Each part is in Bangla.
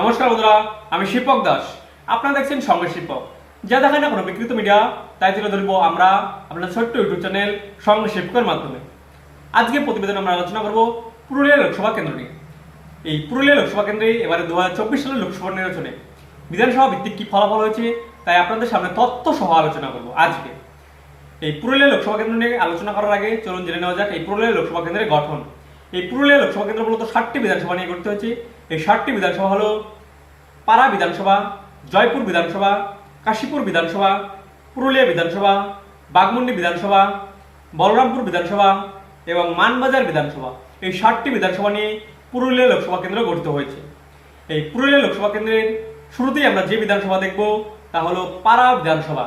নমস্কার বন্ধুরা, আমি শিপক দাস। আপনারা দেখছেন সঙ্গে শিপক। যা দেখায় না কোনো বিকৃত মিডিয়া তাই তুলে ধরবো আমরা আপনার ছোট্ট ইউটিউব চ্যানেল সঙ্গে শিপকের মাধ্যমে। আজকে প্রতিবেদন আমরা আলোচনা করব পুরুলিয়া লোকসভা কেন্দ্র নিয়ে। এই পুরুলিয়া লোকসভা কেন্দ্রে এবারে দু হাজার চব্বিশ সালের লোকসভা নির্বাচনে বিধানসভা ভিত্তিক কি ফলাফল হয়েছে, তাই আপনাদের সামনে তথ্য সহ আলোচনা করব আজকে। এই পুরুলিয়া লোকসভা কেন্দ্র নিয়ে আলোচনা করার আগে চলুন জেনে নেওয়া যাক এই পুরুলিয়া লোকসভা কেন্দ্রের গঠন। এই পুরুলিয়া লোকসভা কেন্দ্র মূলত ষাটটি বিধানসভা নিয়ে গঠিত হয়েছে। এই ষাটটি বিধানসভা হলো পাড়া বিধানসভা, জয়পুর বিধানসভা, কাশীপুর বিধানসভা, পুরুলিয়া বিধানসভা বাগমুন্ডি বিধানসভা, বলরামপুর বিধানসভা এবং মানবাজার বিধানসভা। এই ষাটটি বিধানসভা নিয়ে পুরুলিয়া লোকসভা কেন্দ্র গঠিত হয়েছে। এই পুরুলিয়া লোকসভা কেন্দ্রের শুরুতেই আমরা যে বিধানসভা দেখব তা হলো পাড়া বিধানসভা।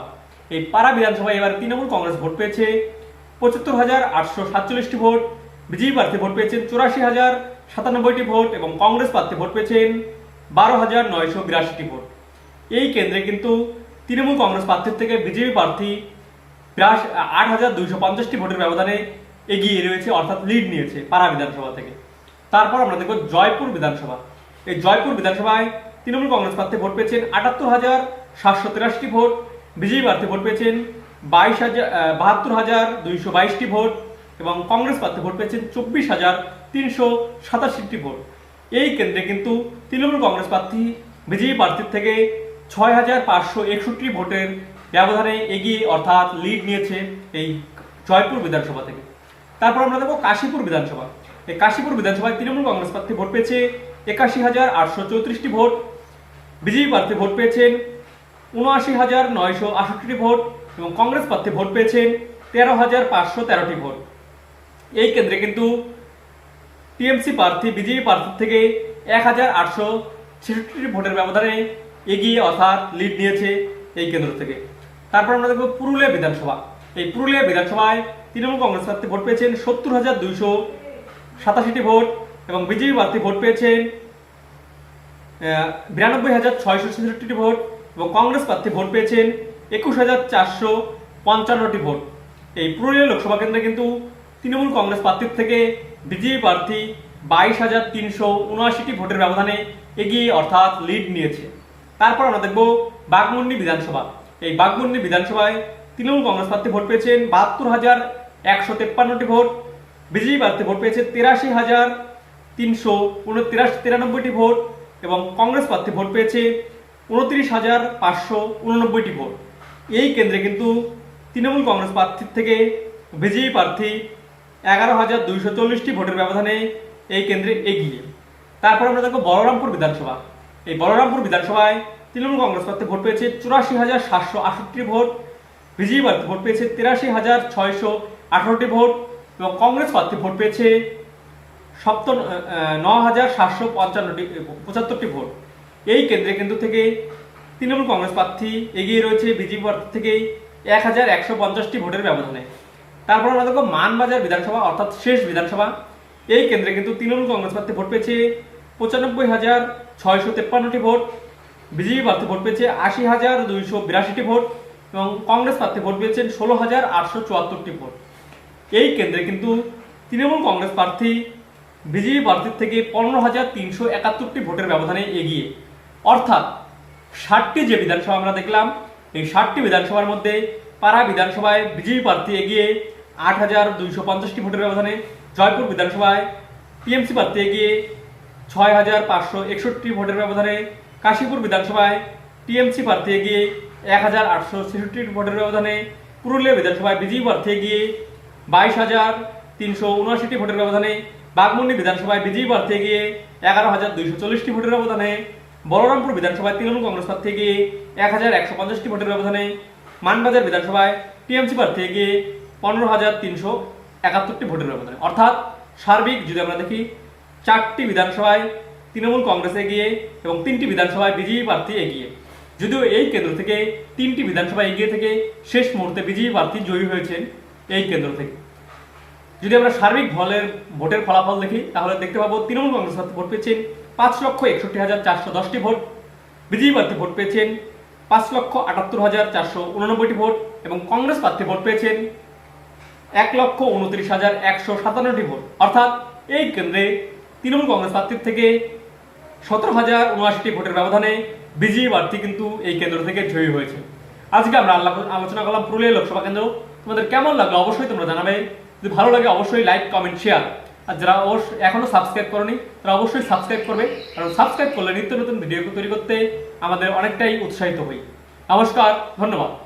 এই পাড়া বিধানসভায় এবার তৃণমূল কংগ্রেস ভোট পেয়েছে পঁচাত্তর হাজার আটশো সাতচল্লিশটি ভোট, বিজেপি প্রার্থী ভোট পেয়েছেন চুরাশি হাজার সাতানব্বইটি ভোট এবং কংগ্রেস প্রার্থী ভোট পেয়েছেন বারো হাজার নয়শো বিরাশিটি ভোট। এই কেন্দ্রে কিন্তু তৃণমূল কংগ্রেস প্রার্থীর থেকে বিজেপি প্রার্থী বিরাশ আট হাজার দুইশো পঞ্চাশটি ভোটের ব্যবধানে এগিয়ে রয়েছে, অর্থাৎ লিড নিয়েছে পাড়া বিধানসভা থেকে। তারপর আমরা দেখব জয়পুর বিধানসভা। এই জয়পুর বিধানসভায় তৃণমূল কংগ্রেস প্রার্থী ভোট পেয়েছেন আটাত্তর হাজার সাতশো তিরাশিটি ভোট, বিজেপি প্রার্থী ভোট পেয়েছেন বাইশ হাজার বাহাত্তর হাজার দুইশো বাইশটি ভোট এবং কংগ্রেস প্রার্থী ভোট পেয়েছেন চব্বিশ হাজার তিনশো সাতাশিটি ভোট। এই কেন্দ্রে কিন্তু তৃণমূল কংগ্রেস প্রার্থী বিজেপি প্রার্থীর থেকে ছয় হাজার পাঁচশো একষট্টি ভোটের ব্যবধানে এগিয়ে অর্থাৎ লিড নিয়েছে এই জয়পুর বিধানসভা থেকে। তারপর আমরা দেখব কাশীপুর বিধানসভা। এই কাশীপুর বিধানসভায় তৃণমূল কংগ্রেস প্রার্থী ভোট পেয়েছে একাশি হাজার আটশো চৌত্রিশটি ভোট। বিজেপি প্রার্থী ভোট পেয়েছেন উনআশি হাজার নয়শো আষট্টি ভোট এবং কংগ্রেস প্রার্থী ভোট পেয়েছেন তেরো হাজার পাঁচশো তেরোটি ভোট। এই কেন্দ্রে কিন্তু টিএমসি প্রার্থী, বিজেপি প্রার্থীর থেকে এক হাজার আটশো ছেষট্টি ভোটের ব্যবধানে এগিয়ে অর্থাৎ লিড নিয়েছে এই কেন্দ্র থেকে। তারপর আমরা দেখব পুরুলিয়া বিধানসভা। এই পুরুলিয়া বিধানসভায় তৃণমূল কংগ্রেস প্রার্থী ভোট পেয়েছেন সত্তর হাজার দুইশো সাতাশিটি ভোট এবং বিজেপি প্রার্থী ভোট পেয়েছেন বিরানব্বই হাজার ছয়শো ছেষট্টি ভোট এবং কংগ্রেস প্রার্থী ভোট পেয়েছেন একুশ হাজার চারশো পঞ্চান্নটি ভোট। এই পুরুলিয়া লোকসভা কেন্দ্রে কিন্তু তৃণমূল কংগ্রেস প্রার্থীর থেকে বিজেপি প্রার্থী বাইশ হাজার তিনশো উনআশিটি ভোটের ব্যবধানে এগিয়ে অর্থাৎ লিড নিয়েছে। তারপর আমরা দেখব বাগমুন্ডি বিধানসভা। এই বাগমুন্ডি বিধানসভায় তৃণমূল কংগ্রেস প্রার্থী ভোট পেয়েছেন বাহাত্তর হাজার একশো তেপ্পান্নটি ভোট, বিজেপি প্রার্থী ভোট পেয়েছে তিরাশি হাজার তিনশো উনতিরাশি তিরানব্বইটি ভোট এবং কংগ্রেস প্রার্থী ভোট পেয়েছে উনত্রিশ হাজার পাঁচশো উননব্বইটি ভোট। এই কেন্দ্রে কিন্তু তৃণমূল কংগ্রেস প্রার্থীর থেকে বিজেপি প্রার্থী এগারো হাজার দুইশো চল্লিশটি ভোটের ব্যবধানে এই কেন্দ্রে এগিয়ে। তারপর আমরা দেখব বলরামপুর বিধানসভা। এই বলরামপুর বিধানসভায় তৃণমূল কংগ্রেস প্রার্থী ভোট পেয়েছে চুরাশি হাজার সাতশো আটষট্টি ভোট, বিজেপি প্রার্থী ভোট পেয়েছে তিরাশি হাজার ছয়শো আঠারোটি ভোট এবং কংগ্রেস প্রার্থী ভোট পেয়েছে সপ্ত ন হাজার সাতশো পঞ্চান্নটি পঁচাত্তরটি ভোট। এই কেন্দ্রে কেন্দ্র থেকে তৃণমূল কংগ্রেস প্রার্থী এগিয়ে রয়েছে বিজেপি প্রার্থী থেকে এক হাজার একশো পঞ্চাশটি ভোটের ব্যবধানে। তারপর আমরা দেখব মানবাজার বিধানসভা, অর্থাৎ শেষ বিধানসভা। এই কেন্দ্রে কিন্তু তৃণমূল কংগ্রেস প্রার্থী ভোট পেয়েছে পঁচানব্বই হাজার ছয়শো তেপ্পান্নটি ভোট, বিজেপি প্রার্থী ভোট পেয়েছে আশি হাজার দুইশো বিরাশিটি ভোট এবং কংগ্রেস প্রার্থী ভোট পেয়েছেন ষোলো হাজার আটশো চুয়াত্তরটি ভোট। এই কেন্দ্রে কিন্তু তৃণমূল কংগ্রেস প্রার্থী, বিজেপি প্রার্থীর থেকে পনেরো হাজার তিনশো একাত্তরটি ভোটের ব্যবধানে এগিয়ে। অর্থাৎ ষাটটি যে বিধানসভা আমরা দেখলাম, এই ষাটটি বিধানসভার মধ্যে পাড়া বিধানসভায় বিজেপি প্রার্থী এগিয়ে আট হাজার দুইশো পঞ্চাশটি ভোটের ব্যবধানে জয়পুর বিধানসভায় টিএমসি প্রার্থী এগিয়ে ছয় হাজার পাঁচশো একষট্টি ভোটের ব্যবধানে কাশীপুর বিধানসভায় টিএমসি প্রার্থী এগিয়ে এক হাজার আটশো ছেষট্টি ভোটের ব্যবধানে পুরুলিয়া বিধানসভায় বিজেপি প্রার্থী এগিয়ে বাইশ হাজার তিনশো উনআশিটি ভোটের ব্যবধানে বাগমুন্ডি বিধানসভায় বিজেপি প্রার্থী এগিয়ে এগারো হাজার দুইশো চল্লিশটি ভোটের ব্যবধানে বলরামপুর বিধানসভায় তৃণমূল কংগ্রেস প্রার্থী এগিয়ে এক হাজার একশো পঞ্চাশটি ভোটের ব্যবধানে মানবাজার বিধানসভায় টিএমসি প্রার্থী এগিয়ে পনেরো হাজার তিনশো একাত্তরটি ভোটের ব্যবধানে অর্থাৎ সার্বিক যদি আমরা দেখি, চারটি বিধানসভায় তৃণমূল কংগ্রেস এগিয়ে এবং তিনটি বিধানসভায় বিজেপি প্রার্থী এগিয়ে। যদিও এই কেন্দ্র থেকে তিনটি বিধানসভা এগিয়ে থেকে শেষ মুহূর্তে বিজেপি প্রার্থী জয়ী হয়েছেন এই কেন্দ্র থেকে। যদি আমরা সার্বিক ভলের ভোটের ফলাফল দেখি, তাহলে দেখতে পাবো তৃণমূল কংগ্রেস ভোট পেয়েছেন পাঁচ লক্ষ একষট্টি হাজার চারশো দশটি ভোট, বিজেপি প্রার্থী ভোট পেয়েছেন পাঁচ লক্ষ আটাত্তর হাজার চারশো উননব্বইটি ভোট এবং কংগ্রেস প্রার্থী ভোট পেয়েছেন এক লক্ষ উনত্রিশ হাজার একশো সাতান্নটি ভোট। অর্থাৎ এই কেন্দ্রে তৃণমূল কংগ্রেস প্রার্থীর থেকে সতেরো হাজার উনআশিটি ভোটের ব্যবধানে বিজেপি প্রার্থী কিন্তু এই কেন্দ্র থেকে জয়ী হয়েছে। আজকে আমরা আল্লাহ- আলোচনা করলাম পুরুলিয়া লোকসভা কেন্দ্র। তোমাদের কেমন লাগল অবশ্যই তোমরা জানাবে। যদি ভালো লাগে অবশ্যই লাইক কমেন্ট শেয়ার আর যারা অবশ্য- এখনও সাবস্ক্রাইব করনি, তারা অবশ্যই সাবস্ক্রাইব করবে। কারণ সাবস্ক্রাইব করলে নিত্য নতুন ভিডিও তৈরি করতে আমাদের অনেকটাই উৎসাহিত হই। নমস্কার, ধন্যবাদ।